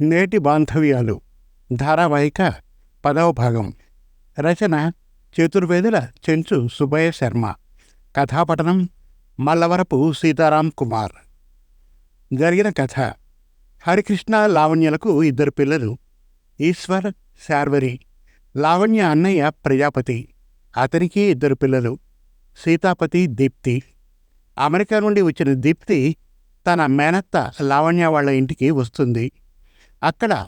నేటి బాంధవ్యాలు. ధారావాహిక పదవ భాగం. రచన చతుర్వేదుల చెంచు సుబ్బయ్య శర్మ. కథాపఠనం మల్లవరపు సీతారాం కుమార్. జరిగిన కథ. హరికృష్ణ లావణ్యలకు ఇద్దరు పిల్లలు. ఈశ్వర్ శార్వరి. లావణ్య అన్నయ్య ప్రజాపతి. అతనికి ఇద్దరు పిల్లలు. సీతాపతి దీప్తి. అమెరికా నుండి వచ్చిన దీప్తి తన మేనత్త లావణ్య వాళ్ళ ఇంటికి వస్తుంది. అక్కడ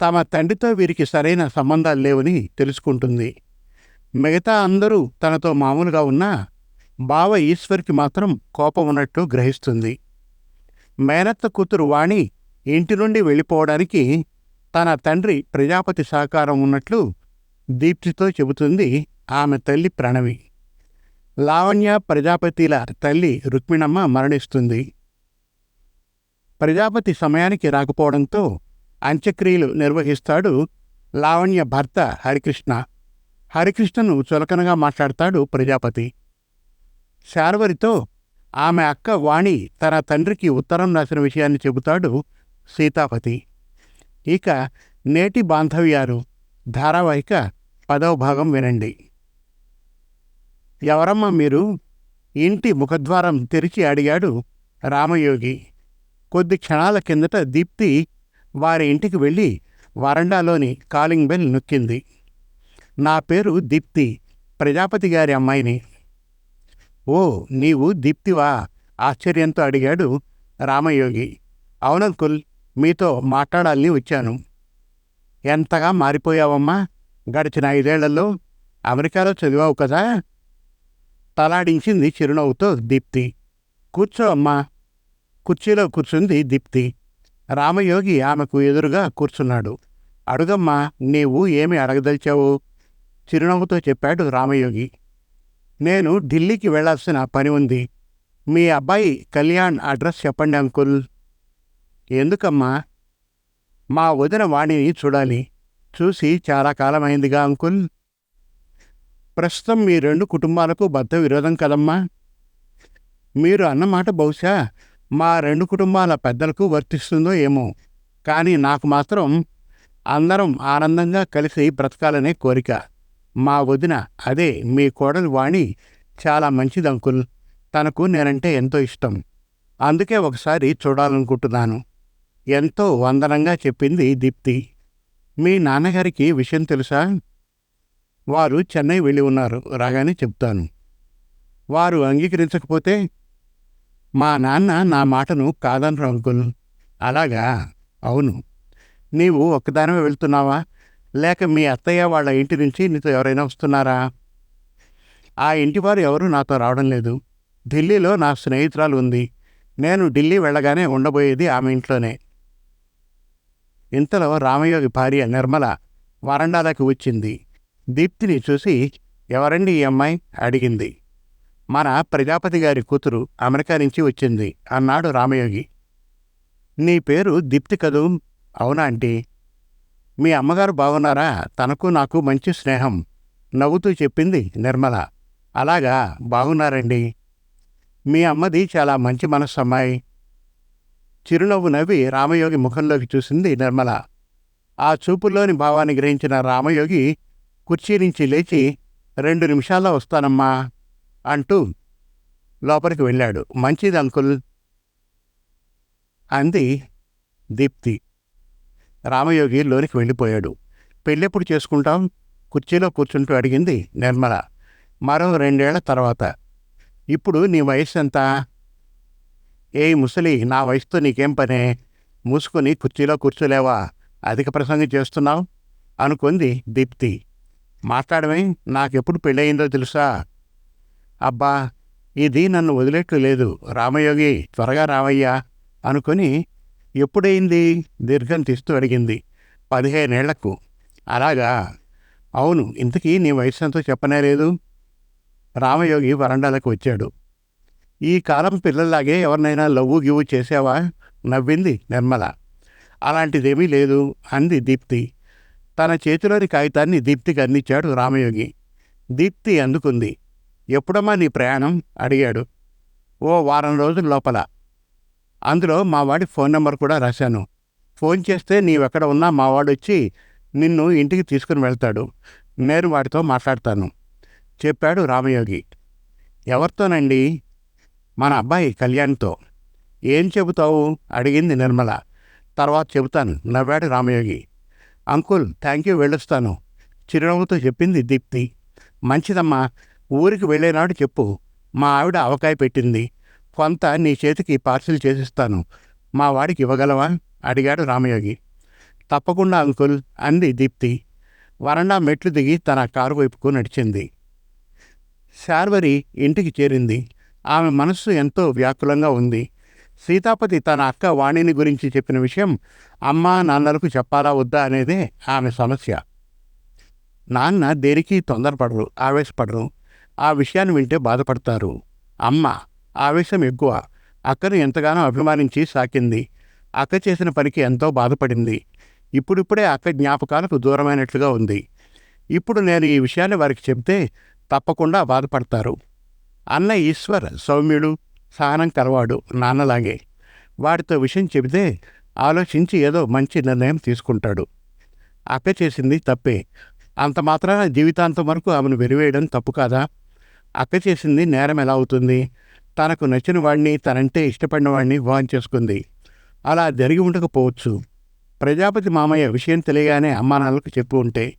తమ తండ్రితో వీరికి సరైన సంబంధాలు లేవని తెలుసుకుంటుంది. మిగతా అందరూ తనతో మామూలుగా ఉన్నా బావ ఈశ్వర్కి మాత్రం కోపం ఉన్నట్టు గ్రహిస్తుంది. మేనత్త కూతురు వాణి ఇంటి నుండి వెళ్ళిపోవడానికి తన తండ్రి ప్రజాపతి సహకారం ఉన్నట్లు దీప్తితో చెబుతుంది ఆమె తల్లి ప్రణవి. లావణ్య ప్రజాపతిల తల్లి రుక్మిణమ్మ మరణిస్తుంది. ప్రజాపతి సమయానికి రాకపోవడంతో అంత్యక్రియలు నిర్వహిస్తాడు లావణ్య భర్త హరికృష్ణ. హరికృష్ణను చులకనగా మాట్లాడతాడు ప్రజాపతి. శార్వరితో ఆమె అక్క వాణి తన తండ్రికి ఉత్తరం రాసిన విషయాన్ని చెబుతాడు సీతాపతి. ఇక నేటి బాంధవ్యారు ధారావాహిక పదవ భాగం వినండి. ఎవరమ్మా మీరు? ఇంటి ముఖద్వారం తెరిచి అడిగాడు రామయోగి. కొద్ది క్షణాల కిందట దీప్తి వారి ఇంటికి వెళ్ళి వరండాలోని కాలింగ్ బెల్ నొక్కింది. నా పేరు దీప్తి ప్రజాపతి గారి అమ్మాయిని. ఓ నీవు దీప్తివా? ఆశ్చర్యంతో అడిగాడు రామయోగి. అవునంకుల్ మీతో మాట్లాడాలని వచ్చాను. ఎంతగా మారిపోయావమ్మా? గడిచిన ఐదేళ్ళలో అమెరికాలో చదివావు కదా? తలాడించింది చిరునవ్వుతో దీప్తి. కూర్చో అమ్మా. కుర్చీలో కూర్చుంది దీప్తి. రామయోగి ఆమెకు ఎదురుగా కూర్చున్నాడు. అడుగమ్మా నీవు ఏమి అడగదలిచావు? చిరునవ్వుతో చెప్పాడు రామయోగి. నేను ఢిల్లీకి వెళ్ళాల్సిన పని ఉంది. మీ అబ్బాయి కళ్యాణ్ అడ్రస్ చెప్పండి అంకుల్. ఎందుకమ్మా? మా వదిన వాణిని చూడాలి. చూసి చాలా కాలమైందిగా అంకుల్. ప్రస్తుతం మీ రెండు కుటుంబాలకు బద్ద విరోధం కదమ్మా? మీరు అన్నమాట బహుశా మా రెండు కుటుంబాల పెద్దలకు వర్తిస్తుందో ఏమో. కానీ నాకు మాత్రం అందరం ఆనందంగా కలిసి బ్రతకాలనే కోరిక. మా వదిన అదే మీ కోడలు వాణి చాలా మంచిది అంకుల్. తనకు నేనంటే ఎంతో ఇష్టం. అందుకే ఒకసారి చూడాలనుకుంటున్నాను. ఎంతో వందనంగా చెప్పింది దీప్తి. మీ నాన్నగారికి విషయం తెలుసా? వారు చెన్నై వెళ్ళి ఉన్నారు. రాగానే చెప్తాను. వారు అంగీకరించకపోతే మా నాన్న నా మాటను కాదనరు అంకుల్. అలాగా? అవును. నీవు ఒక్కదానమే వెళ్తున్నావా? లేక మీ అత్తయ్య వాళ్ళ ఇంటి నుంచి నీతో ఎవరైనా వస్తున్నారా? ఆ ఇంటివారు ఎవరూ నాతో రావడం లేదు. ఢిల్లీలో నా స్నేహితురాలు ఉంది నేను ఢిల్లీ వెళ్ళగానే ఉండబోయేది ఆమె ఇంట్లోనే. ఇంతలో రామయోగి భార్య నిర్మల వరండాలోకి వచ్చింది. దీప్తిని చూసి ఎవరండి ఈ అమ్మాయి? అడిగింది. మన ప్రజాపతి గారి కూతురు అమెరికా నుంచి వచ్చింది. అన్నాడు రామయోగి. నీ పేరు దీప్తి కదూ? అవునా ఆంటీ? మీ అమ్మగారు బాగున్నారా తనకు నాకు మంచి స్నేహం. నవ్వుతూ చెప్పింది నిర్మల. అలాగా? బాగున్నారండి మీ అమ్మది చాలా మంచి మనస్సు అమ్మాయి చిరునవ్వు నవ్వి రామయోగి ముఖంలోకి చూసింది నిర్మల. ఆ చూపుల్లోని భావాన్ని గ్రహించిన రామయోగి కుర్చీ నుంచి లేచి రెండు నిమిషాల్లో వస్తానమ్మా. అంటూ లోపలికి వెళ్ళాడు. మంచిది అంకుల్. అంది దీప్తి. రామయోగి లోనికి వెళ్ళిపోయాడు. పెళ్ళెప్పుడు చేసుకుంటాం? కుర్చీలో కూర్చుంటూ అడిగింది నిర్మల. మరో రెండేళ్ళ తర్వాత. ఇప్పుడు నీ వయసు ఎంత? ఏ ముసలి నా వయసుతో నీకేం పనే? మూసుకొని కుర్చీలో కూర్చోలేవా? అధిక ప్రసంగం చేస్తున్నావు? అనుకుంది దీప్తి. మాట్లాడమే నాకెప్పుడు పెళ్ళయిందో తెలుసా? అబ్బా ఇది నన్ను వదిలేట్లు లేదు రామయోగి త్వరగా రావయ్యా అనుకుని ఎప్పుడైంది దీర్ఘం తీస్తూ అడిగింది. పదిహేనేళ్ళకు. అలాగా? అవును ఇంతకీ నీ వయసు ఎంతో చెప్పనే లేదు? రామయోగి వరండాలకు వచ్చాడు. ఈ కాలం పిల్లల్లాగే ఎవరినైనా లవ్వు గివ్వు చేసావా? నవ్వింది నిర్మల. అలాంటిదేమీ లేదు అంది దీప్తి. తన చేతిలోని కాగితాన్ని దీప్తికి అందించాడు రామయోగి. దీప్తి అందుకుంది. ఎప్పుడమ్మా నీ ప్రయాణం? అడిగాడు. ఓ వారం రోజుల లోపల. అందులో మా వాడి ఫోన్ నెంబర్ కూడా రాశాను. ఫోన్ చేస్తే నీవెక్కడ ఉన్నా మా వాడు వచ్చి నిన్ను ఇంటికి తీసుకుని వెళ్తాడు. నేను వాడితో మాట్లాడతాను. చెప్పాడు రామయోగి. ఎవరితోనండి? మన అబ్బాయి కళ్యాణ్తో. ఏం చెబుతావు? అడిగింది నిర్మల. తర్వాత చెబుతాను నవ్వాడు రామయోగి. అంకుల్ థ్యాంక్ యూ వెళ్ళొస్తాను. చిరునవ్వుతో చెప్పింది దీప్తి. మంచిదమ్మా ఊరికి వెళ్ళేనాడు చెప్పు. మా ఆవిడ అవకాయ పెట్టింది. కొంత నీ చేతికి పార్సిల్ చేసిస్తాను. మా వాడికి ఇవ్వగలవా? అడిగాడు రామయోగి. తప్పకుండా అంకుల్ అంది దీప్తి. వరండా మెట్లు దిగి తన కారు వైపుకు నడిచింది. శార్వరి ఇంటికి చేరింది. ఆమె మనస్సు ఎంతో వ్యాకులంగా ఉంది. సీతాపతి తన అక్క వాణిని గురించి చెప్పిన విషయం అమ్మా నాన్నలకు చెప్పాలా వద్దా అనేదే ఆమె సమస్య. నాన్న దేనికి తొందరపడరు ఆవేశపడరు. ఆ విషయాన్ని వింటే బాధపడతారు. అమ్మ ఆవేశం ఎక్కువ. అక్కను ఎంతగానో అభిమానించి సాకింది. అక్క చేసిన పనికి ఎంతో బాధపడింది. ఇప్పుడిప్పుడే అక్క జ్ఞాపకాలకు దూరమైనట్లుగా ఉంది. ఇప్పుడు నేను ఈ విషయాన్ని వారికి చెప్తే తప్పకుండా బాధపడతారు. అన్న ఈశ్వర్ సౌమ్యుడు సహనం కలవాడు నాన్నలాగే. వాడితో విషయం చెబితే ఆలోచించి ఏదో మంచి నిర్ణయం తీసుకుంటాడు. అక్క చేసింది తప్పే. అంత మాత్రాన జీవితాంతం వరకు ఆమెను వెరివేయడం తప్పు కాదా? అక్క చేసింది నేరం ఎలా అవుతుంది? తనకు నచ్చిన వాడిని తనంటే ఇష్టపడిన వాడిని వివాహం చేసుకుంది. అలా జరిగి ఉండకపోవచ్చు. ప్రజాపతి మామయ్య విషయం తెలియగానే అమ్మానాన్నలకు చెప్పు ఉంటే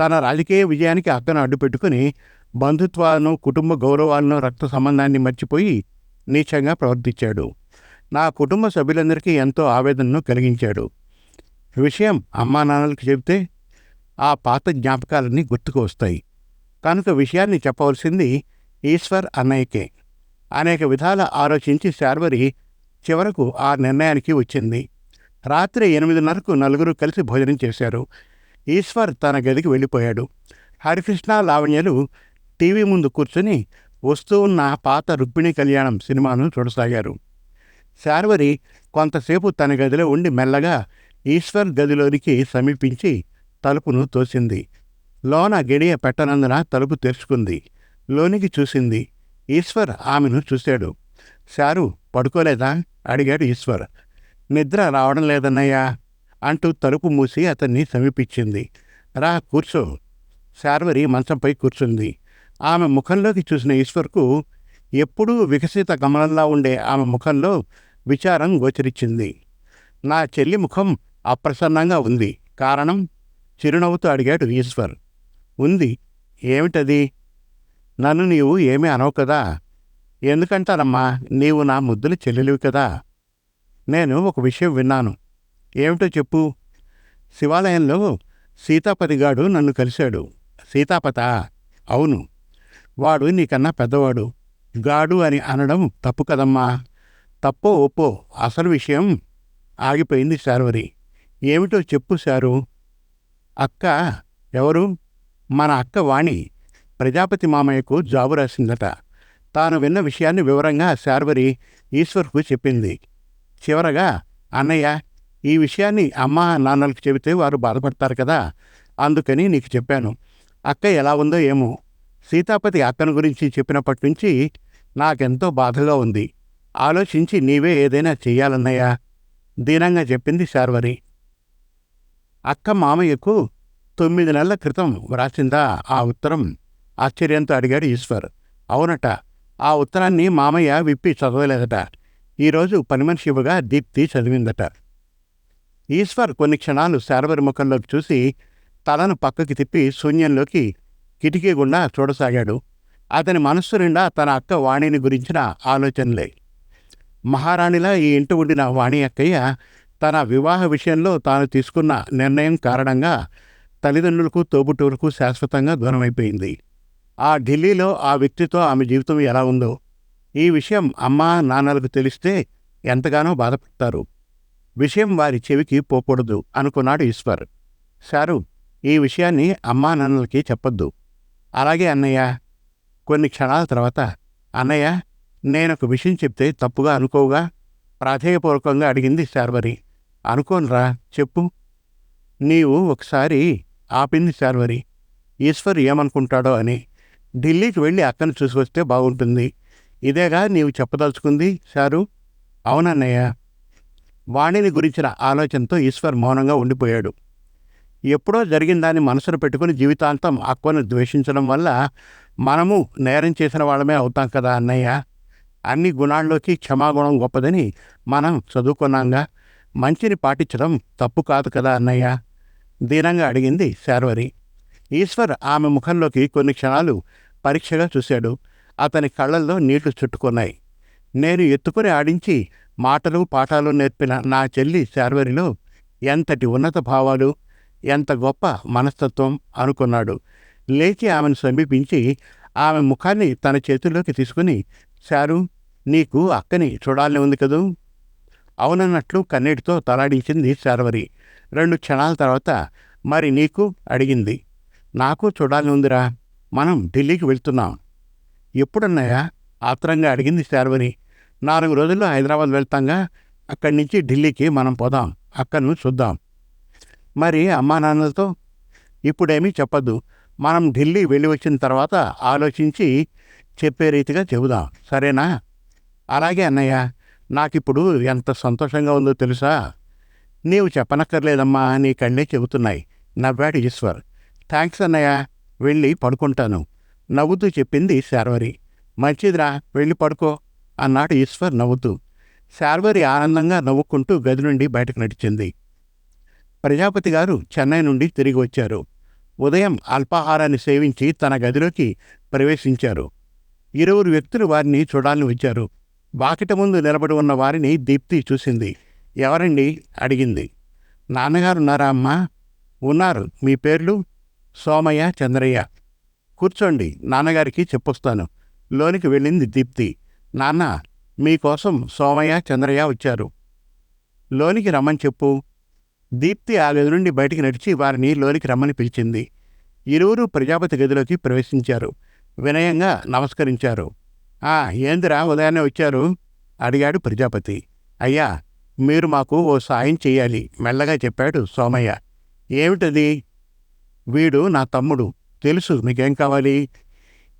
తన రాజకీయ విజయానికి అక్కను అడ్డుపెట్టుకుని బంధుత్వాలను కుటుంబ గౌరవాలను రక్త సంబంధాన్ని మర్చిపోయి నీచంగా ప్రవర్తించాడు. నా కుటుంబ సభ్యులందరికీ ఎంతో ఆవేదనను కలిగించాడు. విషయం అమ్మానాన్నలకు చెబితే ఆ పాత జ్ఞాపకాలన్నీ గుర్తుకు వస్తాయి. కనుక విషయాన్ని చెప్పవలసింది ఈశ్వర్ అన్నయ్యకే. అనేక విధాల ఆలోచించి శార్వరి చివరకు ఆ నిర్ణయానికి వచ్చింది. రాత్రి ఎనిమిదిన్నరకు నలుగురు కలిసి భోజనం చేశారు. ఈశ్వర్ తన గదికి వెళ్ళిపోయాడు. హరికృష్ణ లావణ్యలు టీవీ ముందు కూర్చుని వస్తూ ఉన్న పాత రుక్మిణి కళ్యాణం సినిమాను చూడసాగారు. శార్వరి కొంతసేపు తన గదిలో ఉండి మెల్లగా ఈశ్వర్ గదిలోనికి సమీపించి తలుపును తోసింది. లోన గడియ పెట్టనందున తలుపు తెరుచుకుంది. లోనికి చూసింది ఈశ్వర్ ఆమెను చూశాడు. సారు పడుకోలేదా? అడిగాడు ఈశ్వర్. నిద్ర రావడం లేదన్నయ్యా అంటూ తలుపు మూసి అతన్ని సమీపించింది. రా కూర్చో. శార్వరి మంచంపై కూర్చుంది. ఆమె ముఖంలోకి చూసిన ఈశ్వర్కు ఎప్పుడూ వికసిత గమనంలా ఉండే ఆమె ముఖంలో విచారం గోచరించింది. నా చెల్లి ముఖం అప్రసన్నంగా ఉంది. కారణం? చిరునవ్వుతో అడిగాడు ఈశ్వర్. ఉంది. ఏమిటది? నన్ను నీవు ఏమీ అనవు కదా? ఎందుకంటారమ్మా? నీవు నా ముద్దులు చెల్లెలివి కదా? నేను ఒక విషయం విన్నాను. ఏమిటో చెప్పు. శివాలయంలో సీతాపతిగాడు నన్ను కలిశాడు. సీతాపత? అవును. వాడు నీకన్నా పెద్దవాడు. గాడు అని అనడం తప్పు కదమ్మా. తప్పో ఒప్పో అసలు విషయం ఆగిపోయింది శార్వరి. ఏమిటో చెప్పు శారు. అక్క ఎవరు? మన అక్క వాణి ప్రజాపతి మామయ్యకు జాబు రాసిందట. తాను విన్న విషయాన్ని వివరంగా శార్వరి ఈశ్వర్కు చెప్పింది. చివరగా అన్నయ్య ఈ విషయాన్ని అమ్మ నాన్నలకు చెబితే వారు బాధపడతారు కదా అందుకని నీకు చెప్పాను. అక్క ఎలా ఉందో ఏమో. సీతాపతి అక్కను గురించి చెప్పినప్పటి నుంచి నాకెంతో బాధగా ఉంది. ఆలోచించి నీవే ఏదైనా చెయ్యాలన్నయ్యా దీనంగా చెప్పింది శార్వరి. అక్క మామయ్యకు తొమ్మిది నెలల క్రితం వ్రాసిందా? ఆ ఉత్తరం ఆశ్చర్యంతో అడిగాడు ఈశ్వర్. అవునట. ఆ ఉత్తరాన్ని మామయ్య విప్పి చదవలేదట. ఈరోజు పని మనిషి దీప్తి చదివిందట. ఈశ్వర్ కొన్ని క్షణాలు శారవరి ముఖంలోకి చూసి తలను పక్కకి తిప్పి శూన్యంలోకి కిటికీ గుండా చూడసాగాడు. అతని మనస్సు నిండా తన అక్క వాణిని గురించిన ఆలోచనలే. మహారాణిలా ఈ ఇంటి ఉండిన వాణి అక్కయ్య తన వివాహ విషయంలో తాను తీసుకున్న నిర్ణయం కారణంగా తల్లిదండ్రులకు తోబుట్టువులకు శాశ్వతంగా దూరమైపోయింది. ఆ ఢిల్లీలో ఆ వ్యక్తితో ఆమె జీవితం ఎలా ఉందో ఈ విషయం అమ్మా నాన్నలకు తెలిస్తే ఎంతగానో బాధపడతారు. విషయం వారి చెవికి పోకూడదు అనుకున్నాడు ఈశ్వర్. సారు ఈ విషయాన్ని అమ్మా నాన్నలకి చెప్పొద్దు. అలాగే అన్నయ్య కొన్ని క్షణాల తర్వాత అన్నయ్య నేనొక విషయం చెప్తే తప్పుగా అనుకోగా ప్రాధేయపూర్వకంగా అడిగింది శార్వరి. అనుకోనరా చెప్పు. నీవు ఒకసారి ఆపింది శార్వరి. ఈశ్వర్ ఏమనుకుంటాడో అని. ఢిల్లీకి వెళ్ళి అక్కను చూసి వస్తే బాగుంటుంది. ఇదేగా నీవు చెప్పదలుచుకుంది శారు? అవునన్నయ్య. వాణిని గురించిన ఆలోచనతో ఈశ్వర్ మౌనంగా ఉండిపోయాడు. ఎప్పుడో జరిగిన దాన్ని మనసును పెట్టుకుని జీవితాంతం అక్కను ద్వేషించడం వల్ల మనము నేరం చేసిన వాళ్ళమే అవుతాం కదా అన్నయ్య. అన్ని గుణాల్లోకి క్షమాగుణం గొప్పదని మనం చదువుకున్నాంగా. మంచిని పాటించడం తప్పు కాదు కదా అన్నయ్య. దీనంగా అడిగింది శార్వరి. ఈశ్వర్ ఆమె ముఖంలోకి కొన్ని క్షణాలు పరీక్షగా చూశాడు. అతని కళ్ళల్లో నీళ్ళు చుట్టుకున్నాయి. నేను ఎత్తుకుని ఆడించి మాటలు పాఠాలు నేర్పిన నా చెల్లి శార్వరిలో ఎంతటి ఉన్నత భావాలు ఎంత గొప్ప మనస్తత్వం అనుకున్నాడు. లేచి ఆమెను సమీపించి ఆమె ముఖాన్ని తన చేతుల్లోకి తీసుకుని శారు నీకు అక్కని చూడాలని ఉంది కదూ? అవునన్నట్లు కన్నీటితో తలాడించింది శార్వరి. రెండు క్షణాల తర్వాత మరి నీకు అడిగింది. నాకు చూడాలని ఉందిరా. మనం ఢిల్లీకి వెళ్తున్నాం. ఎప్పుడన్నాయా ఆత్రంగా అడిగింది శార్వని. నాలుగు రోజుల్లో హైదరాబాద్ వెళ్తాంగా అక్కడి నుంచి ఢిల్లీకి మనం పోదాం. అక్కను చూద్దాం. మరి అమ్మా నాన్నలతో? ఇప్పుడేమీ చెప్పద్దు. మనం ఢిల్లీ వెళ్ళి వచ్చిన తర్వాత ఆలోచించి చెప్పే రీతిగా చెబుదాం. సరేనా? అలాగే అన్నయ్య. నాకిప్పుడు ఎంత సంతోషంగా ఉందో తెలుసా? నీవు చెప్పనక్కర్లేదమ్మా నీ కళ్ళే చెబుతున్నాయి. నవ్వాడు ఈశ్వర్. థ్యాంక్స్ అన్నయ్య వెళ్ళి పడుకుంటాను. నవ్వుతూ చెప్పింది శార్వరి. మంచిదిరా వెళ్ళి పడుకో అన్నాడు ఈశ్వర్ నవ్వుతూ. శార్వరి ఆనందంగా నవ్వుకుంటూ గది నుండి బయటకు నడిచింది. ప్రజాపతి గారు చెన్నై నుండి తిరిగి వచ్చారు. ఉదయం అల్పాహారాన్ని సేవించి తన గదిలోకి ప్రవేశించారు. ఇరువురు వ్యక్తులు వారిని చూడాలని వచ్చారు. వాకిట ముందు నిలబడి ఉన్న వారిని దీప్తి చూసింది. ఎవరండి? అడిగింది. నాన్నగారున్నారా అమ్మా? ఉన్నారు. మీ పేర్లు? సోమయ్య చంద్రయ్య. కూర్చోండి. నాన్నగారికి చెప్పొస్తాను. లోనికి వెళ్ళింది దీప్తి. నాన్న మీకోసం సోమయ్య చంద్రయ్య వచ్చారు. లోనికి రమ్మని చెప్పు. దీప్తి ఆ గది నుండి బయటికి నడిచి వారిని లోనికి రమ్మని పిలిచింది. ఇరువురు ప్రజాపతి గదిలోకి ప్రవేశించారు. వినయంగా నమస్కరించారు. ఆ ఏందిరా ఉదయాన్నే వచ్చారు? అడిగాడు ప్రజాపతి. అయ్యా మీరు మాకు ఓ సాయం చెయ్యాలి మెల్లగా చెప్పాడు సోమయ్య. ఏమిటది? వీడు నా తమ్ముడు. తెలుసు మీకేం కావాలి?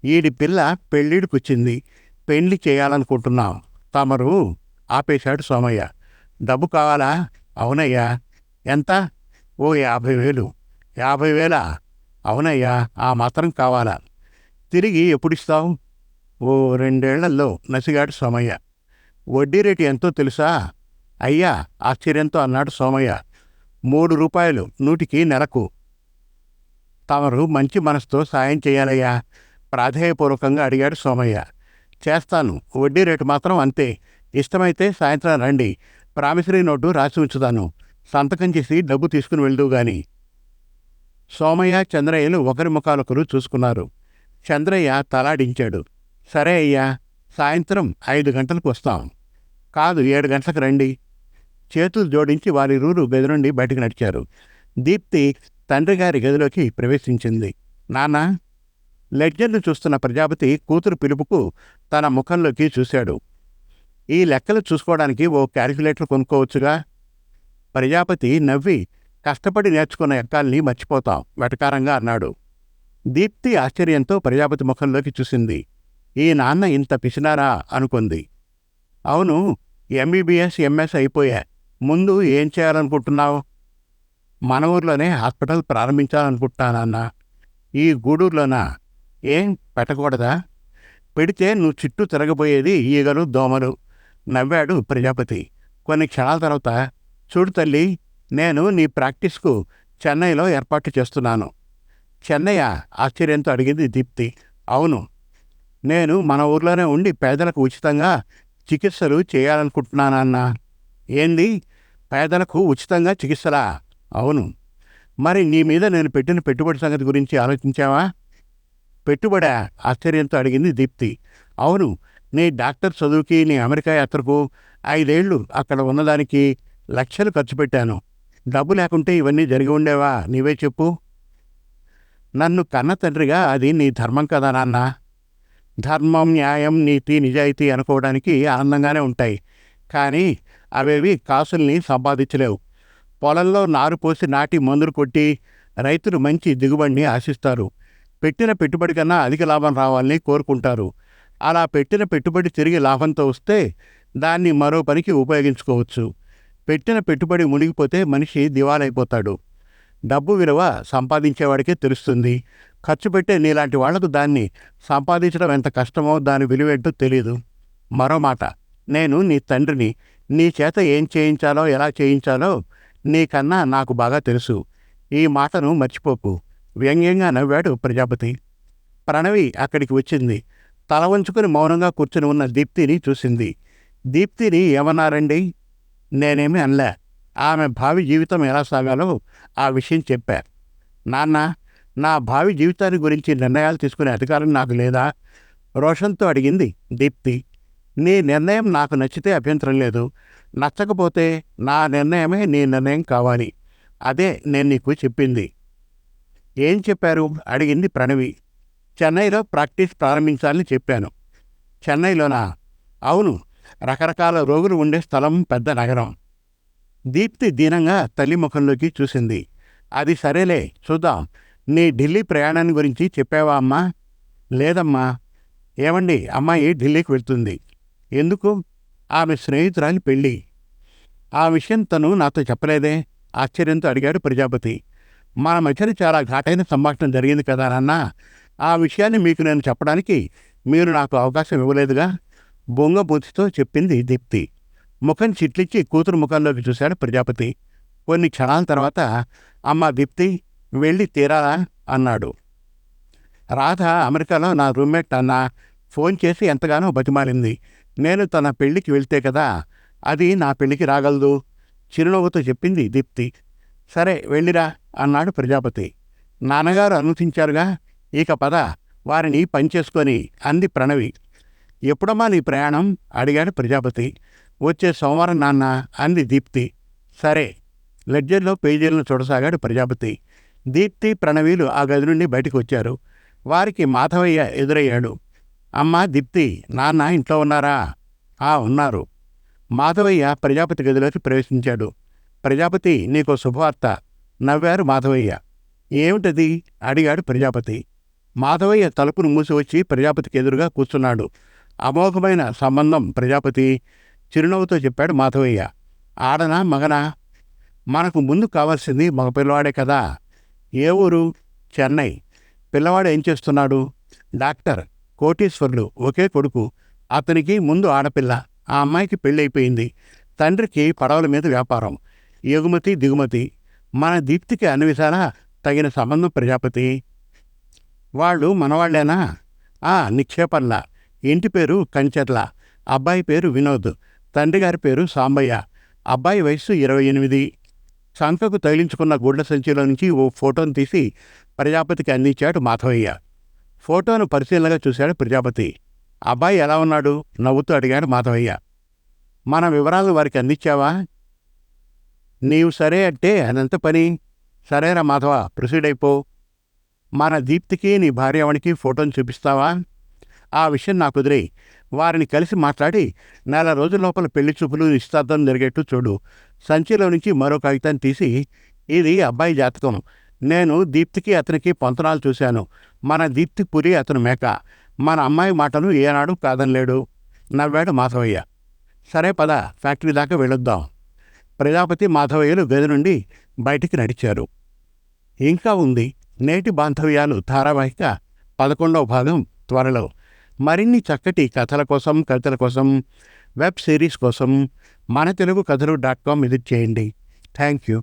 ఈడి పిల్ల పెళ్ళిడికొచ్చింది. పెళ్ళి చేయాలనుకుంటున్నాం. తమరు ఆపేశాడు సోమయ్య. డబ్బు కావాలా? అవునయ్యా. ఎంత? ఓ యాభై వేలు. యాభై వేలా? అవునయ్యా ఆ మాత్రం కావాలా. తిరిగి ఎప్పుడిస్తావు? ఓ రెండేళ్ళలో నసిగాడు సోమయ్య. వడ్డీ రేటు ఎంతో తెలుసా? అయ్యా ఆశ్చర్యంతో అన్నాడు సోమయ్య. మూడు రూపాయలు నూటికి నెలకు. తమరు మంచి మనసుతో సాయం చేయాలయ్యా ప్రాధేయపూర్వకంగా అడిగాడు సోమయ్య. చేస్తాను వడ్డీ రేటు మాత్రం అంతే. ఇష్టమైతే సాయంత్రం రండి ప్రామిసరీ నోటు రాసి ఉంచుతాను. సంతకం చేసి డబ్బు తీసుకుని వెళ్దువుగాని సోమయ్య చంద్రయ్యలు ఒకరి ముఖాలొకరు చూసుకున్నారు. చంద్రయ్య తలాడించాడు. సరే అయ్యా సాయంత్రం ఐదు గంటలకు వస్తాం. కాదు ఏడు గంటలకు రండి. చేతులు జోడించి వారి రూరు గది నుండి బయటకు నడిచారు. దీప్తి తండ్రి గారి గదిలోకి ప్రవేశించింది. నాన్న లెడ్జర్ను చూస్తున్న ప్రజాపతి కూతురు పిలుపుకు తన ముఖంలోకి చూశాడు. ఈ లెక్కలు చూసుకోవడానికి ఓ క్యాలిక్యులేటర్ కొనుక్కోవచ్చుగా ప్రజాపతి నవ్వి కష్టపడి నేర్చుకున్న ఎక్కాల్ని మర్చిపోతాం వెటకారంగా అన్నాడు. దీప్తి ఆశ్చర్యంతో ప్రజాపతి ముఖంలోకి చూసింది. ఈ నాన్న ఇంత పిసినారా అనుకుంది. అవును ఎంబీబీఎస్ ఎంఎస్ అయిపోయా. ముందు ఏం చేయాలనుకుంటున్నావు? మన ఊర్లోనే హాస్పిటల్ ప్రారంభించాలనుకుంటున్నానన్న. ఈ గూడూరులోనా ఏం పెట్టకూడదా? పెడితే నువ్వు చుట్టూ తిరగబోయేది ఈగలు దోమలు. నవ్వాడు ప్రజాపతి. కొన్ని క్షణాల తర్వాత చూడు తల్లి నేను నీ ప్రాక్టీస్కు చెన్నైలో ఏర్పాటు చేస్తున్నాను. చెన్నయ్య ఆశ్చర్యంతో అడిగింది దీప్తి. అవును. నేను మన ఊర్లోనే ఉండి పేదలకు ఉచితంగా చికిత్సలు చేయాలనుకుంటున్నానన్నా. ఏంది? పేదలకు ఉచితంగా చికిత్సలా? అవును. మరి నీ మీద నేను పెట్టిన పెట్టుబడి సంగతి గురించి ఆలోచించావా? పెట్టుబడా? ఆశ్చర్యంతో అడిగింది దీప్తి. అవును నీ డాక్టర్ చదువుకి నీ అమెరికా యాత్రకు ఐదేళ్ళు అక్కడ ఉన్నదానికి లక్షలు ఖర్చు పెట్టాను. డబ్బు లేకుంటే ఇవన్నీ జరిగి ఉండేవా? నీవే చెప్పు. నన్ను కన్న తండ్రిగా అది నీ ధర్మం కదా నాన్న. ధర్మం న్యాయం నీతి నిజాయితీ అనుకోవడానికి ఆనందంగానే ఉంటాయి. కానీ అవేవి కాసుల్ని సంపాదించలేవు. పొలంలో నారు పోసి నాటి మందులు కొట్టి రైతులు మంచి దిగుబడిని ఆశిస్తారు. పెట్టిన పెట్టుబడి కన్నా అధిక లాభం రావాలని కోరుకుంటారు. అలా పెట్టిన పెట్టుబడి తిరిగి లాభంతో వస్తే దాన్ని మరో పనికి ఉపయోగించుకోవచ్చు. పెట్టిన పెట్టుబడి మునిగిపోతే మనిషి దివాలైపోతాడు. డబ్బు విలువ సంపాదించేవాడికే తెలుస్తుంది. ఖర్చు పెట్టే నీలాంటి వాళ్ళకు దాన్ని సంపాదించడం ఎంత కష్టమో దాని విలువేంటో తెలియదు మరో మాట నేను నీ తండ్రిని నీ చేత ఏం చేయించాలో ఎలా చేయించాలో నీకన్నా నాకు బాగా తెలుసు. ఈ మాటను మర్చిపోకు. వ్యంగ్యంగా నవ్వాడు ప్రజాపతి. ప్రణవి అక్కడికి వచ్చింది. తల వంచుకుని మౌనంగా కూర్చుని ఉన్న దీప్తిని చూసింది. దీప్తిని ఏమన్నారండి? నేనేమి అనలే. ఆమె భావి జీవితం ఎలా సాగాలో ఆ విషయం చెప్పా. నాన్న నా భావి జీవితాన్ని గురించి నిర్ణయాలు తీసుకునే అధికారం నాకు లేదా? రోషన్తో అడిగింది దీప్తి. నీ నిర్ణయం నాకు నచ్చితే అభ్యంతరం లేదు. నచ్చకపోతే నా నిర్ణయమే నీ నిర్ణయం కావాలి. అదే నేను నీకు చెప్పింది. ఏం చెప్పారు? అడిగింది ప్రణవి. చెన్నైలో ప్రాక్టీస్ ప్రారంభించాలని చెప్పాను. చెన్నైలోనా? అవును. రకరకాల రోగులు ఉండే స్థలం పెద్ద నగరం. దీప్తి దీనంగా తల్లి ముఖంలోకి చూసింది. అది సరేలే చూద్దాం. నీ ఢిల్లీ ప్రయాణాన్ని గురించి చెప్పావా అమ్మా? లేదమ్మా. ఏమండి? అమ్మాయి ఢిల్లీకి వెళ్తుంది. ఎందుకు? ఆమె స్నేహితురాలి పెళ్ళి. ఆ విషయం తను నాతో చెప్పలేదే ఆశ్చర్యంతో అడిగాడు ప్రజాపతి. మన మధ్యన చాలా ఘాటైన సంభాషణ జరిగింది కదా నాన్న. ఆ విషయాన్ని మీకు నేను చెప్పడానికి మీరు నాకు అవకాశం ఇవ్వలేదుగా? బొంగ బొంగబూతితో చెప్పింది దీప్తి. ముఖం చిట్లిచ్చి కూతురు ముఖంలోకి చూశాడు ప్రజాపతి. కొన్ని క్షణాల తర్వాత అమ్మ దీప్తి వెళ్ళి తీరాలా? అన్నాడు. రాధ అమెరికాలో నా రూమ్మేట్ అన్న ఫోన్ చేసి ఎంతగానో బతిమాలింది. నేను తన పెళ్ళికి వెళ్తే కదా అది నా పెళ్ళికి రాగలదు. చిరునవ్వుతో చెప్పింది దీప్తి. సరే వెళ్ళిరా అన్నాడు ప్రజాపతి. నాన్నగారు అనుమతించారుగా. ఇక పద వారిని పనిచేసుకొని అంది ప్రణవి. ఎప్పుడమ్మా నీ ప్రయాణం? అడిగాడు ప్రజాపతి. వచ్చే సోమవారం నాన్న అంది దీప్తి. సరే లెడ్జర్లో పేజీలను చూడసాగాడు ప్రజాపతి. దీప్తి ప్రణవీలు ఆ గది నుండి బయటకు వచ్చారు. వారికి మాధవయ్య ఎదురయ్యాడు. అమ్మా దీప్తి నాన్న ఇంట్లో ఉన్నారా? ఆ ఉన్నారు. మాధవయ్య ప్రజాపతి గదిలోకి ప్రవేశించాడు. ప్రజాపతి నీకో శుభవార్త. నవ్వారు మాధవయ్య. ఏమిటది? అడిగాడు ప్రజాపతి. మాధవయ్య తలుపును మూసివచ్చి ప్రజాపతికి ఎదురుగా కూర్చున్నాడు. అమోఘమైన సంబంధం ప్రజాపతి. చిరునవ్వుతో చెప్పాడు మాధవయ్య. ఆడనా మగనా? మనకు ముందు కావాల్సింది మగ పిల్లవాడే కదా. ఏ ఊరు? చెన్నై. పిల్లవాడు ఏం చేస్తున్నాడు? డాక్టర్. కోటీశ్వరుడు ఒకే కొడుకు అతనికి ముందు ఆడపిల్ల ఆ అమ్మాయికి పెళ్ళైపోయింది. తండ్రికి పడవల మీద వ్యాపారం. ఎగుమతి దిగుమతి. మన దీప్తికి అన్ని తగిన సంబంధం ప్రజాపతి. వాళ్ళు మనవాళ్ళేనా? ఆ నిక్షేపంలా ఇంటి పేరు కంచెర్ల. అబ్బాయి పేరు వినోద్. తండ్రి గారి పేరు సాంబయ్య. అబ్బాయి వయస్సు ఇరవై ఎనిమిది. సంకకు తగిలించుకున్న గుడ్ల సంచిలో నుంచి ఓ ఫోటోను తీసి ప్రజాపతికి అందించాడు మాధవయ్య. ఫోటోను పరిశీలనగా చూశాడు ప్రజాపతి. అబ్బాయి ఎలా ఉన్నాడు? నవ్వుతూ అడిగాడు మాధవయ్య. మన వివరాలు వారికి అందించావా? నీవు సరే అంటే అదంత పని? సరేరా మాధవ ప్రొసీడ్ అయిపో. మన దీప్తికి నీ భార్యావనికి ఫోటోని చూపిస్తావా? ఆ విషయం నాకు కుదిరే వారిని కలిసి మాట్లాడి నెల రోజుల లోపల పెళ్ళి చూపులు నిశ్చితార్థం జరిగేట్టు చూడు. సంచిలో నుంచి మరో కాగితాన్ని తీసి ఇది అబ్బాయి జాతకం. నేను దీప్తికి అతనికి పొంతనాలు చూశాను. మన దీప్తి పురి అతను మేక. మన అమ్మాయి మాటను ఏనాడు కాదనలేడు. నవ్వాడు మాధవయ్య. సరే పద ఫ్యాక్టరీ దాకా వెళ్ళొద్దాం. ప్రజాపతి మాధవయ్యలు గది నుండి బయటికి నడిచారు. ఇంకా ఉంది నేటి బాంధవ్యాలు ధారావాహిక పదకొండవ భాగం త్వరలో. మరిన్ని చక్కటి కథల కోసం కవితల కోసం వెబ్ సిరీస్ కోసం మన తెలుగు కథలు డాట్ కామ్ విజిట్ చేయండి. Thank you